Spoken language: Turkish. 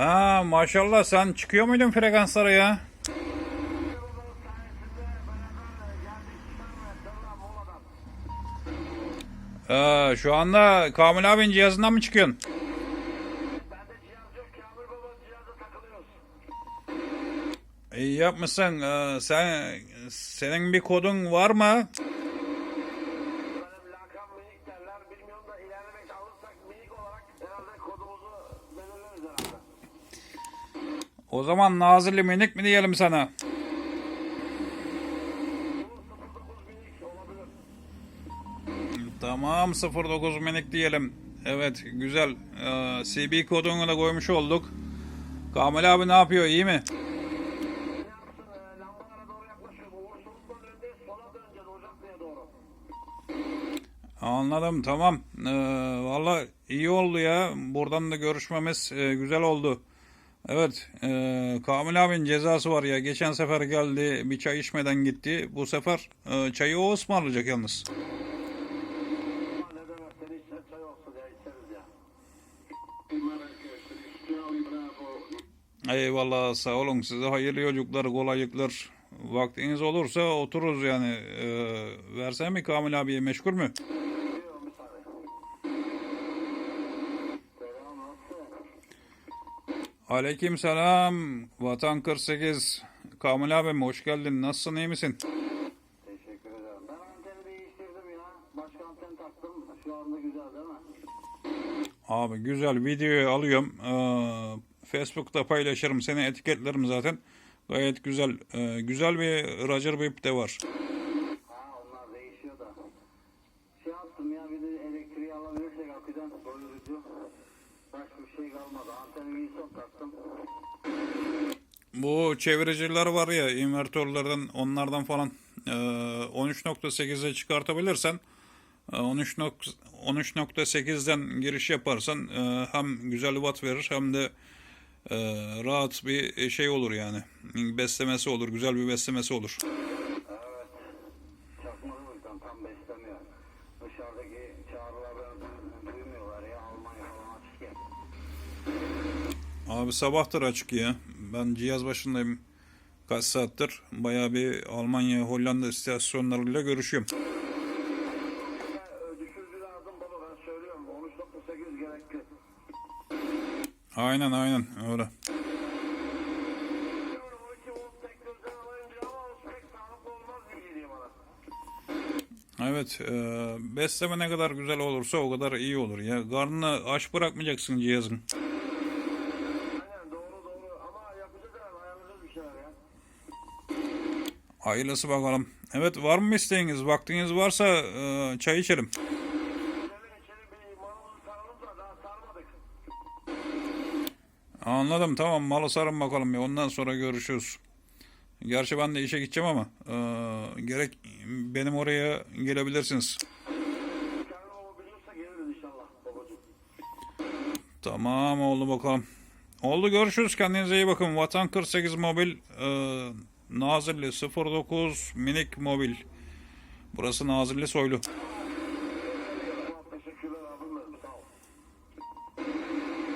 Ha maşallah sen çıkıyor muydun frekanslara ya? Ee, şu anda Kamil abinin cihazından mı çıkıyorsun? İyi yapmışsın. Ee, sen senin bir kodun var mı? O zaman Nazilli minik mi diyelim sana? Bu 09 minik olabilir. Tamam 09 minik diyelim. Evet güzel. Ee, CB kodunu da koymuş olduk. Kamil abi ne yapıyor iyi mi? Anladım tamam. Ee, Valla iyi oldu ya. Buradan da görüşmemiz e, güzel oldu. Evet e, Kamil abinin cezası var ya. Geçen sefer geldi bir çay içmeden gitti. Bu sefer e, çayı o ısmarlayacak yalnız. Eyvallah sağ olun size hayırlı yolculuklar kolaylıklar. Vaktiniz olursa otururuz yani. E, versene mi Kamil abiye meşgul mü? Biliyorum bir saniye. Selam nasılsın? Aleyküm selam. Vatan 48. Kamil abim hoş geldin. Nasılsın iyi misin? Teşekkür ederim. Ben anteni değiştirdim ya. Başka anten taktım. Şu anda güzel değil mi? Abi güzel videoyu alıyorum. Ee, Facebook'ta paylaşırım. Seni etiketlerim zaten. Gayet güzel. Ee, güzel bir Roger Bip de var. Ha onlar değişiyor da. Şey yaptım ya bir de elektriği alabilirsek aküden doyurucu. Başka bir şey kalmadı. Anteni Wilson taktım. Bu çeviriciler var ya invertörlerden onlardan falan e, 13.8'e çıkartabilirsen e, 13 nok- 13.8'den giriş yaparsan e, hem güzel watt verir hem de e, rahat bir şey olur yani. Beslemesi olur. Güzel bir beslemesi olur. Evet. Çakmalı tam beslemiyor. Dışarıdaki Abi sabahtır açık ya. Ben cihaz başındayım. Kaç saattir. Bayağı bir Almanya, Hollanda istasyonlarıyla görüşüyorum. Düşürücü lazım baba ben söylüyorum. 13.8 gerekli. Aynen aynen öyle. Evet, e, besleme ne kadar güzel olursa o kadar iyi olur ya. Karnını aç bırakmayacaksın cihazın. Aynen doğru doğru ama yapacağız herhalde ayarlayacağız bir şeyler ya. Hayırlısı bakalım. Evet, var mı isteğiniz? Vaktiniz varsa e, çay içelim. Anladım, tamam. Malı sarın bakalım ya. Ondan sonra görüşürüz. Gerçi ben de işe gideceğim ama e, gerek benim oraya gelebilirsiniz. Tamam oldu bakalım. Oldu görüşürüz kendinize iyi bakın. Vatan 48 mobil e, Nazilli 09 minik mobil. Burası Nazilli Soylu.